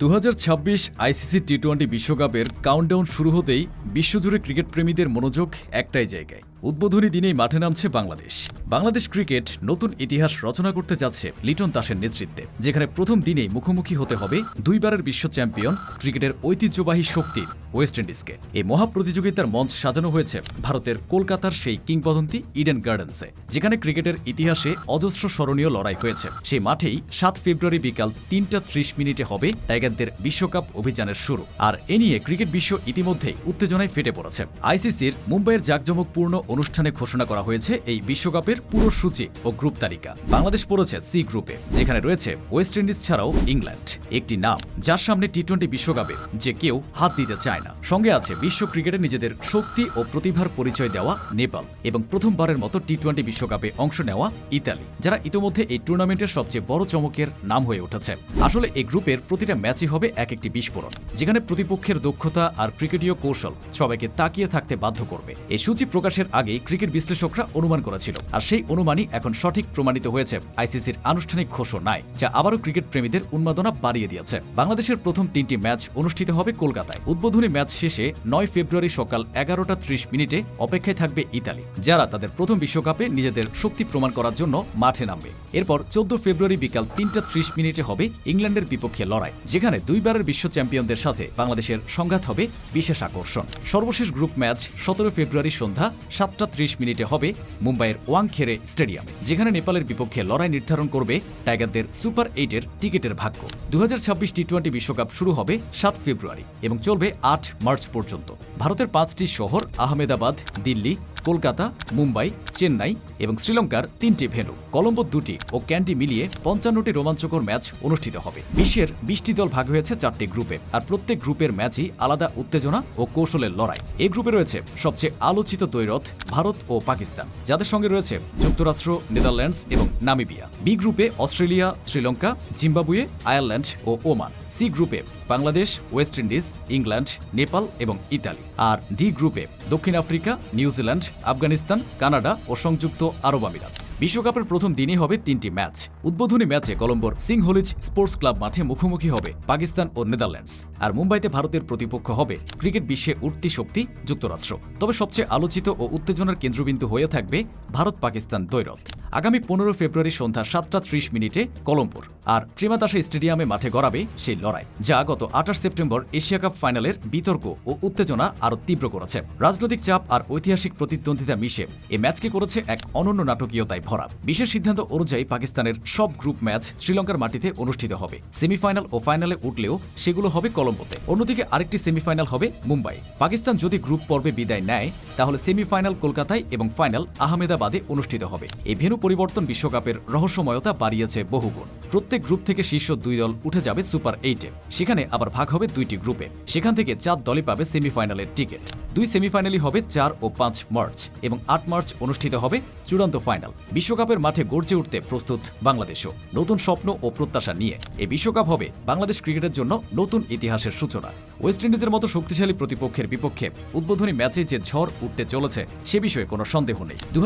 দু হাজার ছাব্বিশ আইসিসি টি টোয়েন্টি বিশ্বকাপের কাউন্টডাউন শুরু হতেই বিশ্বজুড়ে ক্রিকেট প্রেমীদের মনোযোগ একটাই জায়গায়। উদ্বোধনী দিনেই মাঠে নামছে বাংলাদেশ। বাংলাদেশ ক্রিকেট নতুন ইতিহাস রচনা করতে যাচ্ছে লিটন দাসের নেতৃত্বে, যেখানে প্রথম দিনেই মুখোমুখি হতে হবে দুইবারের বিশ্ব চ্যাম্পিয়ন ক্রিকেটের ঐতিহ্যবাহী শক্তি ওয়েস্ট ইন্ডিজকে। এই মহাপ্রতিযোগিতার মঞ্চ সাজানো হয়েছে ভারতের কলকাতার সেই কিংবদন্তি ইডেন গার্ডেন্সে, যেখানে ক্রিকেটের ইতিহাসে অজস্র স্মরণীয় লড়াই হয়েছে। সেই মাঠেই সাত ফেব্রুয়ারি বিকাল তিনটা ত্রিশ মিনিটে হবে টাইগারদের বিশ্বকাপ অভিযানের শুরু। আর এ নিয়ে ক্রিকেট বিশ্ব ইতিমধ্যেই উত্তেজনায় ফেটে পড়েছে। আইসিসির মুম্বাইয়ের জাঁকজমকপূর্ণ অনুষ্ঠানে ঘোষণা করা হয়েছে এই বিশ্বকাপের পুরো সূচি ও গ্রুপ তালিকা। বাংলাদেশ পড়েছে সি গ্রুপে, যেখানে রয়েছে ওয়েস্ট ইন্ডিজ ছাড়াও ইংল্যান্ড। একটি নাম যার সামনে টি টোয়েন্টি বিশ্বকাপে যে কেউ হাত দিতে চায় না। সঙ্গে আছে বিশ্ব ক্রিকেটে নিজেদের শক্তি ও প্রতিভার পরিচয় দেওয়া নেপাল এবং প্রথমবারের মতো টি টোয়েন্টি বিশ্বকাপে অংশ নেওয়া ইতালি, যারা ইতোমধ্যে এই টুর্নামেন্টের সবচেয়ে বড় চমকের নাম হয়ে উঠেছে। আসলে এই গ্রুপের প্রতিটা ম্যাচই হবে এক একটি বিস্ফোরণ, যেখানে প্রতিপক্ষের দক্ষতা আর ক্রিকেটীয় কৌশল সবাইকে তাকিয়ে থাকতে বাধ্য করবে। এই সূচি প্রকাশের আগেই ক্রিকেট বিশ্লেষকরা অনুমান করেছিল। আর সেই অনুমানই এখন সঠিক প্রমাণিত হয়েছে। আইসিসির আনুষ্ঠানিক ঘোষণায়, যা আবারও ক্রিকেট প্রেমীদের উন্মাদনা বাড়িয়ে দিয়েছে। বাংলাদেশের প্রথম তিনটি ম্যাচ অনুষ্ঠিত হবে কলকাতায়। উদ্বোধনী ম্যাচ শেষে নয় ফেব্রুয়ারি সকাল এগারোটা ত্রিশ মিনিটে অপেক্ষায় থাকবে ইতালি, যারা তাদের প্রথম বিশ্বকাপে নিজেদের শক্তি প্রমাণ করার জন্য মাঠে নামবে। এরপর চোদ্দ ফেব্রুয়ারি বিকাল তিনটা ত্রিশ মিনিটে হবে ইংল্যান্ডের বিপক্ষে লড়াই, যেখানে দুইবারের বিশ্ব চ্যাম্পিয়নদের সাথে বাংলাদেশের সংঘাত হবে বিশেষ আকর্ষণ। সর্বশেষ গ্রুপ ম্যাচ সতেরো ফেব্রুয়ারি সন্ধ্যা সাতটা ত্রিশ মিনিটে হবে মুম্বাইয়ের ওয়াংখেড়ে স্টেডিয়ামে, যেখানে নেপালের বিপক্ষে লড়াই নির্ধারণ করবে টাইগারদের সুপার এইটের টিকিটের ভাগ্য। দু হাজার ছাব্বিশ টি টোয়েন্টি বিশ্বকাপ শুরু হবে সাত ফেব্রুয়ারি এবং চলবে আট মার্চ পর্যন্ত। ভারতের পাঁচটি শহর আহমেদাবাদ, দিল্লি কলকাতা, মুম্বাই, চেন্নাই এবং শ্রীলঙ্কার তিনটি ভেন্যু। কলম্বো দুটি ও ক্যান্টি মিলিয়ে পঞ্চান্নটি রোমাঞ্চকর ম্যাচ অনুষ্ঠিত হবে। বিশ্বের বিশটি দল ভাগ হয়েছে চারটি গ্রুপে আর প্রত্যেক গ্রুপের ম্যাচই আলাদা উত্তেজনা ও কৌশলের লড়াই। এই গ্রুপে রয়েছে সবচেয়ে আলোচিত দ্বৈরথ ভারত ও পাকিস্তান। যাদের সঙ্গে রয়েছে যুক্তরাষ্ট্র, নেদারল্যান্ডস এবং নামিবিয়া। বি গ্রুপে অস্ট্রেলিয়া, শ্রীলঙ্কা, জিম্বাবুয়ে, আয়ারল্যান্ড ও ওমান। সি গ্রুপে Bangladesh, West Indies, England, Nepal এবং ইতালি। আর ডি গ্রুপে দক্ষিণ Africa New Zealand Afghanistan, Canada ও সংযুক্ত আরব আমিরাত। বিশ্বকাপের প্রথম দিনই হবে তিনটি ম্যাচ। উদ্বোধনী ম্যাচে কলম্বোর সিংহলিজ স্পোর্টস ক্লাব মাঠে মুখোমুখি হবে পাকিস্তান ও নেদারল্যান্ডস। আর মুম্বাইতে ভারতের প্রতিপক্ষ হবে ক্রিকেট বিশ্বে উঠতি শক্তি যুক্তরাষ্ট্র। তবে সবচেয়ে আলোচিত ও উত্তেজনার কেন্দ্রবিন্দু হয়ে থাকবে ভারত পাকিস্তান দ্বৈরথ। আগামী পনেরো ফেব্রুয়ারি সন্ধ্যা সাতটা ত্রিশ মিনিটে কলম্বোর আর ত্রিমাতাসা স্টেডিয়ামে মাঠে গড়াবে সেই লড়াই, যা গত আঠাশ সেপ্টেম্বর এশিয়া কাপ ফাইনালের বিতর্ক ও উত্তেজনা আরও তীব্র করেছে। রাজনৈতিক চাপ আর ঐতিহাসিক প্রতিদ্বন্দ্বিতা মিশে এই ম্যাচকে করেছে এক অনন্য নাটকীয়তায় ভরা। বিশেষ সিদ্ধান্ত অনুযায়ী পাকিস্তানের সব গ্রুপ ম্যাচ শ্রীলঙ্কার মাটিতে অনুষ্ঠিত হবে। সেমিফাইনাল ও ফাইনালে উঠলেও সেগুলো হবে কলম্বোতে। অন্যদিকে আরেকটি সেমিফাইনাল হবে মুম্বাই। পাকিস্তান যদি গ্রুপ পর্বে বিদায় নেয়, তাহলে সেমিফাইনাল কলকাতায় এবং ফাইনাল আহমেদাবাদে অনুষ্ঠিত হবে। এই ভেন্যু পরিবর্তন বিশ্বকাপের রহস্যময়তা বাড়িয়েছে বহুগুণ। প্রত্যেক গ্রুপ থেকে শীর্ষ দুই দল উঠে যাবে সুপার এইটে সেখানে আবার ভাগ হবে দুইটি গ্রুপে। সেখান থেকে চার দলই পাবে সেমিফাইনালের টিকিট। দুই সেমিফাইনালই হবে চার ও পাঁচ মার্চ এবং আট মার্চ অনুষ্ঠিত হবে চূড়ান্ত ফাইনাল। বিশ্বকাপের মাঠে গর্জে উঠতে প্রস্তুত বাংলাদেশও। নতুন স্বপ্ন ও প্রত্যাশা নিয়ে। এই বিশ্বকাপ হবে বাংলাদেশ ক্রিকেটের জন্য নতুন ইতিহাসের সূচনা। ওয়েস্ট ইন্ডিজের মতো শক্তিশালী প্রতিপক্ষের বিপক্ষে উদ্বোধনী ম্যাচে যে ঝড় উঠতে চলেছে, সে বিষয়ে কোনো সন্দেহ নেই। দু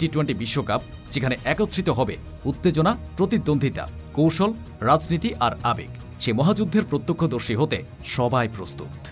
টি টোয়েন্টি বিশ্বকাপ, যেখানে একত্রিত হবে উত্তেজনা, প্রতিদ্বন্দ্বিতা। কৌশল রাজনীতি আর আবেগ। সে মহাযুদ্ধের প্রত্যক্ষদর্শী হতে সবাই প্রস্তুত।